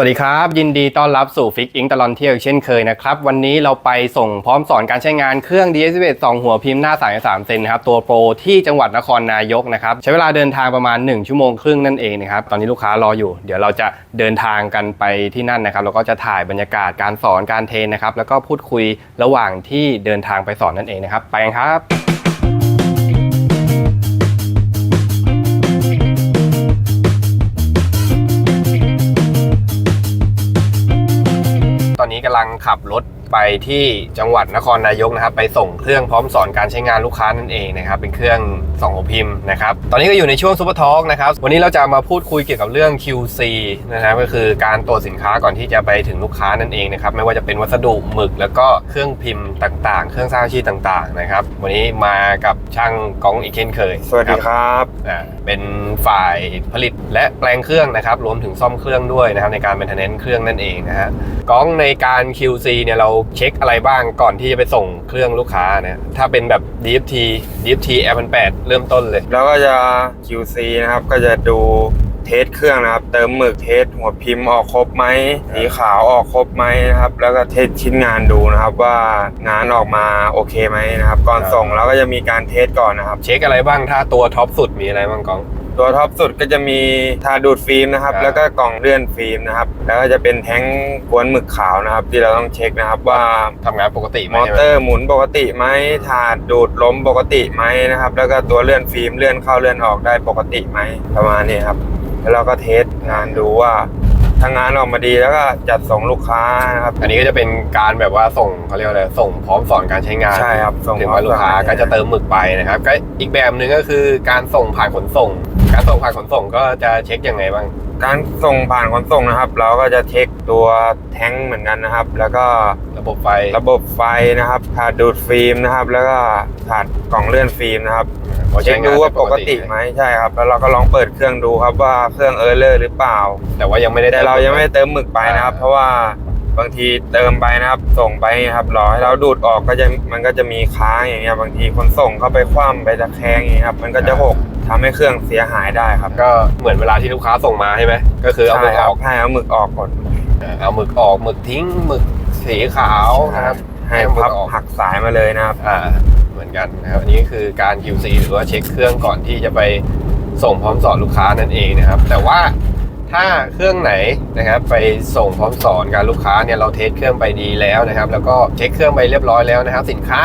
สวัสดีครับ ยินดีต้อนรับสู่ฟิกอิงตลอนเที่ยวเช่นเคยนะครับ วันนี้เราไปส่งพร้อมสอนการใช้งานเครื่อง DS11 2 หัวพิมพ์หน้า 3 3 เซนนะครับ ตัวโปรที่จังหวัดนครนายกนะครับ ใช้เวลาเดินทางประมาณ 1 ชั่วโมงครึ่งนั่นเองนะครับ ตอนนี้ลูกค้ารออยู่ เดี๋ยวเราจะเดินทางกันไปที่นั่นนะครับ แล้วก็จะถ่ายบรรยากาศการสอนการเทรนนะครับแล้วก็พูดคุยระหว่างที่เดินทางไปสอนนั่นเองนะครับไปกันครับ อนนี้กำลังขับรถไปที่จังหวัดนครนายกนะครับ ไปส่งเครื่องพร้อมสอนการใช้งานลูกค้านั่นเองนะครับ เป็นเครื่อง 2หัวพิมพ์นะครับ ตอนนี้ก็อยู่ในช่วงซูเปอร์ทอล์กนะครับ วันนี้เราจะมาพูดคุยเกี่ยวกับเรื่อง QC นะครับก็คือการตรวจสินค้าก่อนที่จะไปถึงลูกค้านั่นเองนะครับ ไม่ว่าจะเป็นวัสดุหมึก แล้วก็เครื่องพิมพ์ต่างๆ เครื่องสร้างอาชีพต่างๆนะครับ วันนี้มากับช่างกองอีกเช่นเคยสวัสดีครับอ่าเป็นฝ่ายผลิตและแปลงเครื่องนะครับ รวมถึงซ่อมเครื่องด้วยนะครับในการเป็น n นเครื่องนั่นเองนะฮะกล้องในการ QC เนี่ยเราเช็คอะไรบ้างก่อนที่จะไปส่งเครื่องลูกค้าเนี่ยถ้าเป็นแบบ DFT DFT L8 เริ่มต้นเลย แล้วก็จะ QC นะครับ ก็จะดูเทสเครื่องนะครับ เติมหมึกเทสหัวพิมพ์ออกครบไหมสีขาวออกครบไหมนะครับ แล้วก็เทสชิ้นงานดูนะครับ ว่างานออกมาโอเคไหมนะครับ ก่อนส่งเราก็จะมีการเทสก่อนนะครับ เช็คอะไรบ้างถ้าตัวท็อปสุดมีอะไรบ้างกล้อง ตัวท็อปสุดก็จะมีทาดูดฟิล์มนะครับครับ แล้วก็กล่องเลื่อนฟิล์มนะครับ แล้วก็จะเป็นแท้งกวนหมึกขาวนะครับ ที่เราต้องเช็คนะครับว่าทำงานปกติไหมมอใช่ไหเตอร์หมุนปกติไหมถาดดูดลมปกติไหมนะครับ แล้วก็ตัวเลื่อนฟิล์มเลื่อนเข้าเลื่อนออกได้ปกติไหมประมาณนี้ครับ แล้วเราก็เทสงานดูว่าถ้างานออกมาดีแล้วก็จัดส่งลูกค้านะครับ อันนี้ก็จะเป็นการแบบว่าส่งเขาเรียกว่าอะไรส่งพร้อมสอนการใช้งานใช่ครับส่งถึงว่าลูกค้าพร้อมสอนก็จะเติมหมึกไปนะครับก็อีกแบบหนึ่งก็คือการส่งผ่านขนส่ง การส่งผ่านขนส่งก็จะเช็คยังไงบ้าง การส่งผ่านขนส่งนะครับ เราก็จะเช็คตัวแท้งเหมือนกันนะครับ แล้วก็ระบบไฟระบบไฟนะครับถาดดูดฟิล์มนะครับ แล้วก็ถาดกล่องเลื่อนฟิล์มนะครับพอเช็ใช้คงนดูว่าปกติไหไหมใช่ครับ แล้วเราก็ลองเปิดเครื่องดูครับว่าเครื่องเออร์เลอร์หรือเปล่า แต่ว่ายังไม่ได้แต่เรายังไม่ได้เติมหมึกไปนะครับ เพราะว่าบางทีเติมไปนะครับ ส่งไปนะครับรอให้เราดูดออกก็จะมันก็จะมีค้างอย่างเงี้ยบางทีคนส่งเข้าไปคว่ำไปตะแคงอย่างเงี้ยครับมันก็จะหก ทำให้เครื่องเสียหายได้ครับก็เหมือนเวลาที่ลูกค้าส่งมาใช่ไหมก็คือเอาหมึกใช่คอรัอบกให้เอาหมึกออกก่อนเออเอาหมึกออกหมึกทิ้งหมึกสีขาวนะครับ ให้เอาหมึพักบออก หักสายมาเลยนะครับ อ่าเหมือนกันนะครับอันนี้คือการ QC หรือว่าเช็คเครื่องก่อนที่จะไปส่งพร้อมสอนลูกค้านั่นเองนะครับ แต่ว่าถ้าเครื่องไหนนะครับไปส่งพร้อมสอนการลูกค้าเนี่ยเราเทสเครื่องไปดีแล้วนะครับ แล้วก็เช็คเครื่องไปเรียบร้อยแล้วนะครับ สินค้า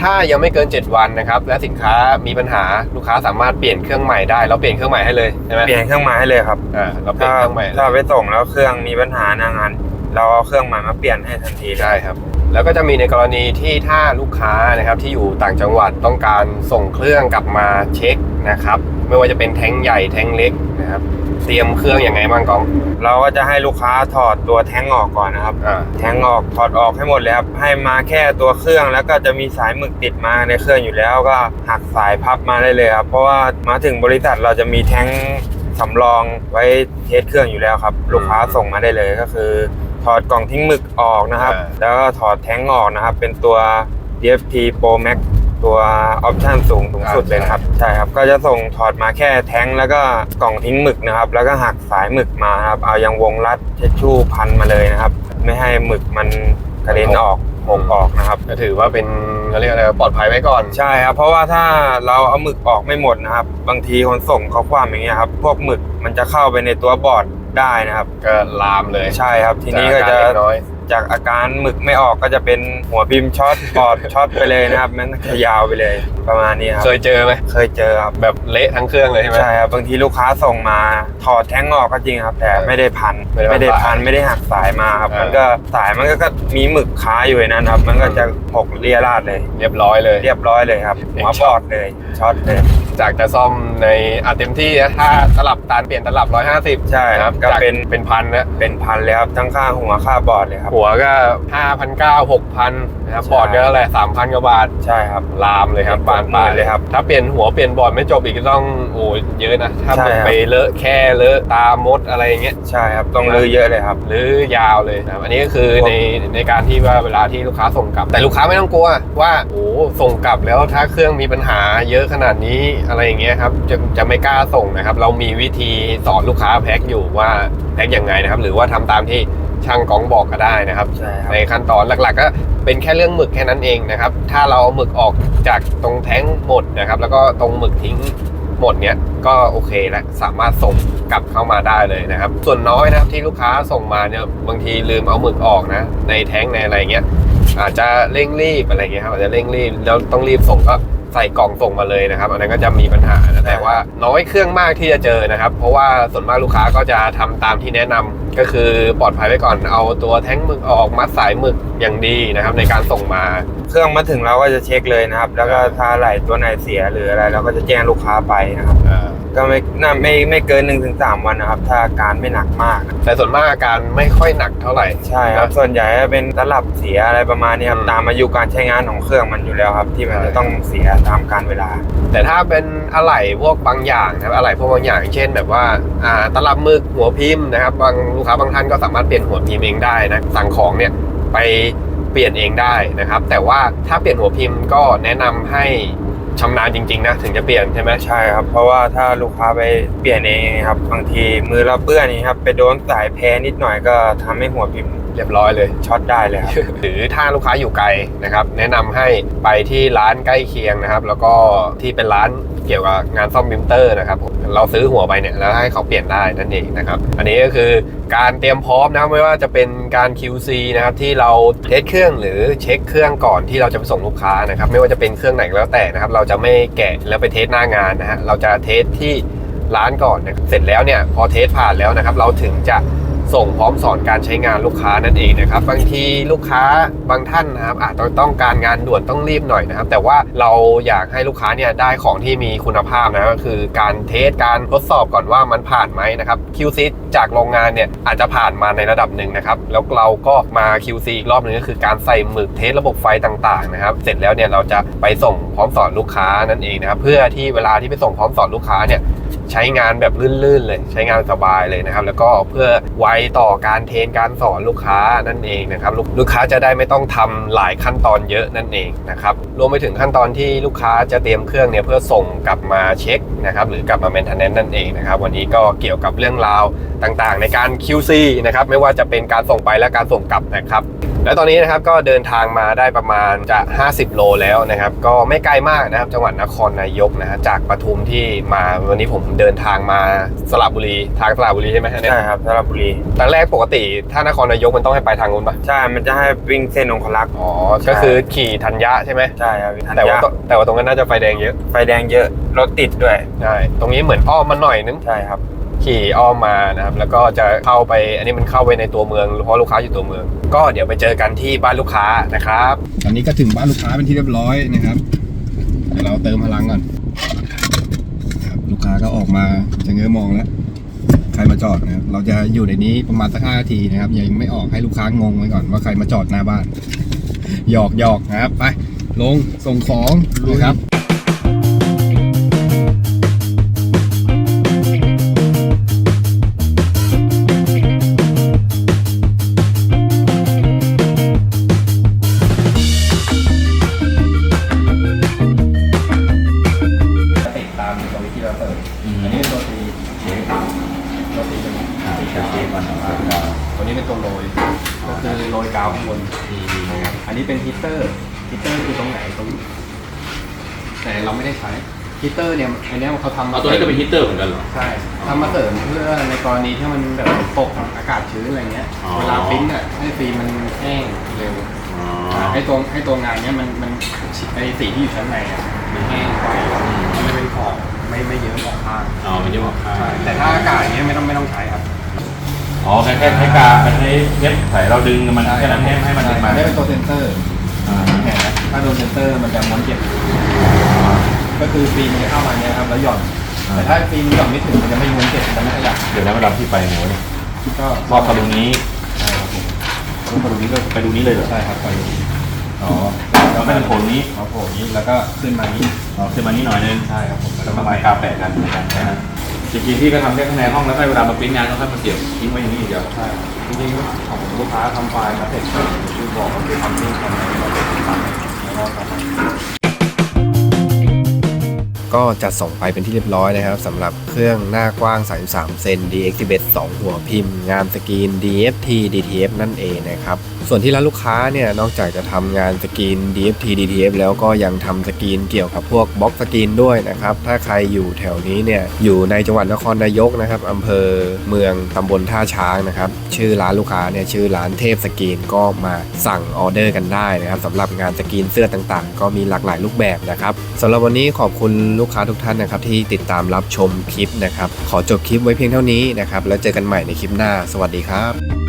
ถ้ายังไม่เกิน 7 วันนะครับ และสินค้ามีปัญหาลูกค้าสามารถเปลี่ยนเครื่องใหม่ได้เราเปลี่ยนเครื่องใหม่ให้เลยใช่ไหมเปลี่ยนเครื่องใหม่ให้เลยครับอ่าเราเปลี่ยถ้านเครื่องใหม่เลยถ้าไปส่งแล้วเครื่องมีปัญหาหนางานเราเอาเครื่องใหม่มาเปลี่ยนให้ทันทีเลยได้ครับ แล้วก็จะมีในกรณีที่ถ้าลูกค้านะครับที่อยู่ต่างจังหวัดต้องการส่งเครื่องกลับมาเช็คนะครับไม่ว่าจะเป็นแท้งใหญ่แท้งเล็ก นะครับ เตรียมเครื่องอยังไงบ้างกอง เราก็จะให้ลูกค้าถอดตัวแท้งออกก่อนนะครับ อ่าแทงออกถอดออกให้หมดเลยครับให้มาแค่ตัวเครื่องแล้วก็จะมีสายหมึกติดมาในเครื่องอยู่แล้วก็หักสายพับมาได้เลยครับเพราะว่ามาถึงบริษัทเราจะมีแท้งสำรองไว้เทสเครื่องอยู่แล้วครับ ลูกค้าส่งมาได้เลยก็คือ ถอดกล่องทิ้งหมึกออกนะครับแล้วก็ถอดแท้งออกนะครับ เป็นตัว DFT Pro Max ตัวออปชันสูงสูงสุดเลยนะครับใช่ครับก็จะส่งถอดมาแค่แท้งแล้วก็กล่องทิ้งหมึกนะครับ แล้วก็หักสายหมึกมาครับเอายังวงรัดเช็ดชู่พันมาเลยนะครับ ไม่ให้หมึกมันกระเด็นออกหกออกนะครับก็ถือว่าเป็นเขาเรียกอะไรปลอดภัยไว้ก่อนใช่ครับเพราะว่าถ้าเราเอาหมึกออกไม่หมดนะครับ บางทีคนส่งเขาคว้ามอย่างเงี้ยครับพวกหมึกมันจะเข้าไปในตัวบอร์ดได้นะครับ ก็ลามเลยใช่ครับ ทีนี้ก็จากจะ อาารเล็น้อยจากอาการหมึกไม่ออกก็จะเป็นหัวพิมพ์ช็อตบอร์ดช็อตไปเลยนะครับมันก็ยาวไปเลยประมาณนี้ครับเคยเจอไหมเคยเจอครับแบบเละทั้งเครื่องเลยใช่ไหมใช่ครับบางทีลูกค้าส่งมาถอดแท้งออกก็จริงครับ แต่ไม่ได้พันไม่ได้พันไม่ได้พันไม่ได้หักสายมาครับอ่ามัมันก็สายมันก็ก็มีหมึกค้าอยู่ในนั้นครับ มันก็จะหกเรียราดเลย เรียบร้อยเลย เรียบร้อยเลยครับเด็กหัวช็บอตอดเลยช็อตเลย จากจะซ่อมในอาเต็มที่นะถ้าตลับตานเปลี่ยนตลับ 150ใช่ครับก็จากเป็น เป็นพันนะเป็นพันเลยครับทั้งค่าหัวค่าบอร์ดเลยครับ หัวก็ 5,900 6,000นะครับใช่ บอร์ดก็อะไร3,000 กว่าบาท ใช่ครับ ลามเลยครับเป็นบานปลายหมื่นเลยครับ ถ้าเปลี่ยนหัวเปลี่ยนบอร์ดไม่จบอีกก็ต้องโอ้เยอะนะ ถ้าใช่ครับ ไปเลอะแค่เลอะตามดอะไรอย่างเงี้ย ใช่ครับต้องลือเยอะเลยครับ หรือยาวเลยนะครับอันนี้ก็คือในในการที่ว่าเวลาที่ลูกค้าส่งกลับ แต่ลูกค้าไม่ต้องกลัวว่าโอ้ส่งกลับแล้วถ้าเครื่องมีปัญหาเยอะขนาดนี้อะไรอย่างเงี้ยครับจะจะไม่กล้าส่งนะครับ เรามีวิธีสอนลูกค้าแพ็คอยู่ว่าแพ็คยังไงนะครับ หรือว่าทำตามที่ช่างกองบอกก็ได้นะครับใช่ครับในขั้นตอนหลักๆ ก็เป็นแค่เรื่องหมึกแค่นั้นเองนะครับ ถ้าเราเอาหมึกออกจากตรงแท้งหมดนะครับ แล้วก็ตรงหมึกทิ้งหมดเนี้ยก็โอเคแล้วสามารถส่งกลับเข้ามาได้เลยนะครับ ส่วนน้อยนะครับที่ลูกค้าส่งมาเนี่ยบางทีลืมเอาหมึกออกนะ ในแท้งในอะไรเงี้ยอาจจะเร่งรีบอะไรเงี้ยครับอาจจะเร่งรีบแล้วต้องรีบส่งก็ ใส่กล่องส่งมาเลยนะครับ อันนั้นก็จะมีปัญหานะแต่ว่าน้อยเครื่องมากที่จะเจอนะครับ เพราะว่าส่วนมากลูกค้าก็จะทำตามที่แนะนำก็คือปลอดภัยไว้ก่อนเอาตัวแท้งหมึกออกมัดสายหมึกอย่างดีนะครับ ในการส่งมา เครื่องมาถึงเราก็จะเช็คเลยนะครับ แล้วก็ถ้าไหลตัวไหนเสียหรืออะไรเราก็จะแจ้งลูกค้าไปนะครับ ก็ไม่น่าไม่ไม่เกิน1นถึงสวันนะครับ ถ้าอาการไม่หนักมากนะแต่ส่วนมากอาการไม่ค่อยหนักเท่าไหร่ใช่ครับส่วนใหญ่จะเป็นตลับเสียอะไรประมาณนี้ครับอืม ตามอายุการใช้งานของเครื่องมันอยู่แล้วครับ ที่มันใช่จะต้องเสียตามการเวลา แต่ถ้าเป็นอะไหล่พวกบางอย่างนะครับอะไหล่พวกบางอย่างอย่างเช่น แบบว่าอ่าตลับหมึกหัวพิมพ์นะครับบางลูกค้าบางท่านก็สามารถเปลี่ยนหัวพิมพ์เองได้นะสั่งของเนี่ยไปเปลี่ยนเองได้นะครับ แต่ว่าถ้าเปลี่ยนหัวพิมพ์ก็แนะนำให้ ชำนาญจริงๆนะถึงจะเปลี่ยนใช่ไหมใช่ครับ เพราะว่าถ้าลูกค้าไปเปลี่ยนเองครับบางทีมือเราเปื้อนนี่ครับไปโดนสายแพ้นิดหน่อยก็ทำให้หัวพิมพ์ เรียบร้อยเลยช็อตได้เลยครับ หรือถ้าลูกค้าอยู่ไกลนะครับ แนะนำให้ไปที่ร้านใกล้เคียงนะครับ แล้วก็ที่เป็นร้านเกี่ยวกับงานซ่อมมิมเตอร์นะครับผมเราซื้อหัวไปเนี่ยแล้วให้เขาเปลี่ยนได้นั่นเองนะครับ อันนี้ก็คือการเตรียมพร้อมนะครับไม่ว่าจะเป็นการ QC นะครับที่เราเทสเครื่องหรือเช็คเครื่องก่อนที่เราจะไปส่งลูกค้านะครับ ไม่ว่าจะเป็นเครื่องไหนก็แล้วแต่นะครับ เราจะไม่แกะแล้วไปเทสหน้างานนะฮะเราจะเทสที่ร้านก่อนนะเสร็จแล้วเนี่ยพอเทสผ่านแล้วนะครับ เราถึงจะ ส่งพร้อมสอนการใช้งานลูกค้านั่นเองนะครับ บางทีลูกค้าบางท่านนะครับอาจจะต้องการงานด่วนต้องรีบหน่อยนะครับ แต่ว่าเราอยากให้ลูกค้าเนี่ยได้ของที่มีคุณภาพนะก็คือการเทสการทดสอบก่อนว่ามันผ่านไหมนะครับ QC จากโรงงานเนี่ยอาจจะผ่านมาในระดับหนึ่งนะครับแล้วเราก็มา QC อีกรอบหนึ่งก็คือการใส่หมึกเทสระบบไฟต่างๆนะครับ เสร็จแล้วเนี่ยเราจะไปส่งพร้อมสอนลูกค้านั่นเองนะครับเพื่อที่เวลาที่ไปส่งพร้อมสอนลูกค้าเนี่ย ใช้งานแบบลื่นๆเลย ใช้งานสบายเลยนะครับ แล้วก็เพื่อไวต่อการเทรนการสอนลูกค้านั่นเองนะครับลูกลูกค้าจะได้ไม่ต้องทำหลายขั้นตอนเยอะนั่นเองนะครับรวมไปถึงขั้นตอนที่ลูกค้าจะเตรียมเครื่องเนี่ยเพื่อส่งกลับมาเช็คนะครับหรือกลับมา maintenance นั่นเองนะครับวันนี้ก็เกี่ยวกับเรื่องราวต่างๆ ในการ QC นะครับไม่ว่าจะเป็นการส่งไปและการส่งกลับนะครับแล้วตอนนี้นะครับก็เดินทางมาได้ประมาณจะ 50 โลแล้วนะครับ ก็ไม่ไกลมากนะครับ จังหวัดนครนายกนะฮะจากปทุมที่มาวันนี้ผมเดินทางมาสระบุรีทางสระบุรีใช่ไหมฮะเนี่ยใช่ครับสระบุรีตอนแรกปกติถ้านครนายกมันต้องให้ไปทางนู้นปะใช่ มันจะให้วิ่งเส้นองคลักษ์อ๋อก็คือขี่ธัญญะใช่ไหมใช่ครับทันแต่ว่ายาตแต่ว่าตรงนั้นน่าจะไฟแดงเยอะไฟแดงเยอะรถติดด้วยใช่ตรงนี้เหมือนอ้อมมาหน่อยนึงใช่ครับ ขี่อ้อมมานะครับแล้วก็จะเข้าไปอันนี้มันเข้าไปในตัวเมืองเพราะลูกค้าอยู่ตัวเมือง ก็เดี๋ยวไปเจอกันที่บ้านลูกค้านะครับตอนนี้ก็ถึงบ้านลูกค้าเป็นที่เรียบร้อยนะครับเดี๋ยวเราเติมพลังก่อนครับ ลูกค้าก็ออกมาจะเงื้อมองแล้ว ใครมาจอดนะครับเราจะอยู่ในนี้ประมาณสักห้านาทีนะครับ ยังไม่ออกให้ลูกค้างงไว้ก่อนว่าใครมาจอดหน้าบ้าน หยอกหยอกนะครับ ไป ลงส่งของนะครับ ฮีตเตอร์เนี่ยอันเนี้ยเขาทำเอาตัวนี้ก็เป็นฮีตเตอร์เหมือนกันเหรอ ใช่ทำมาเสริมเพื่อในกรณีที่มันแบบตกอากาศชื้นอะไรเงี้ยอ๋อ เวลาปริ้นอะให้ฟิล์มมันแห้งเร็วอ๋อไอ้ตัวไอ้ตัวงานเนี้ยมันมันไอ้สีที่อยู่ชั้นในอะมันแห้งไปมันไม่เป็นขอบไม่ไม่เยิ้มออกข้างเอามันจะบอกค่าใช่แต่ถ้าอากาศอย่างเงี้ยไม่ต้องไม่ต้องใช้ครับ อ๋อแค่แค่ใช้กาใช้เย็บใส่เราดึงมันแค่นั้นให้ให้มันดึงมา ได้เป็นตัวเซนเซอร์อ่าเห็นไหมถ้าโดนเซนเซอร์มันจะม้วนเก็บ ก็คือฟิล์มมันจะเข้ามาเนี้ยครับแล้วหย่อนแต่ถ้าฟิล์มหย่อนไม่ถึงมันจะไม่ม้วนเก็บมันจะไม่ขยับเดี๋ยวนะเวลาที่ไปไหนวะเนี่ยก็รอบตรงนี้ใช่ครับผมรอบตรงนี้ก็ไปดูนี้เลยเหรอใช่ครับไปอ๋อแล้วก็เป็นโผล่นี้เอาโผล่นี้แล้วก็ขึ้นมานี้อ๋อขึ้นมานี้หน่อยนึงใช่ครับผมแล้วก็มากาแปะกันเหมือนกันแค่นั้นจริงๆที่ก็ทำแค่ข้างในห้องแล้วก็เวลามาปริ้นงานก็ค่อยมาเสียบทิ้งไว้อย่างนี้อย่างเดียวใช่ครับจริงๆของลูกค้าทำไฟล์มาเสร็จก็คือบอกว่าคือทำที่ทำอะไรเราเป็นทำแล้วก็ทำ ก็จัดส่งไปเป็นที่เรียบร้อยนะครับสำหรับเครื่องหน้ากว้าง 33 เซน DX11 2 หัวพิมพ์ งานสกรีน DFT DTF นั่นเองนะครับส่วนที่ร้านลูกค้าเนี่ยนอกจากจะทำงานสกรีน DFT DTF แล้วก็ยังทำสกรีนเกี่ยวกับพวกบล็อกสกรีนด้วยนะครับถ้าใครอยู่แถวนี้เนี่ยอยู่ในจังหวัดนครนายกนะครับอำเภอเมืองตำบลท่าช้างนะครับชื่อร้านลูกค้าเนี่ยชื่อร้านเทพสกรีนก็มาสั่งออเดอร์กันได้นะครับสำหรับงานสกรีนเสื้อต่างๆ ก็มีหลากหลายรูปแบบนะครับสำหรับวันนี้ขอบคุณลูกลูกค้าทุกท่านนะครับที่ติดตามรับชมคลิปนะครับ ขอจบคลิปไว้เพียงเท่านี้นะครับ แล้วเจอกันใหม่ในคลิปหน้า สวัสดีครับ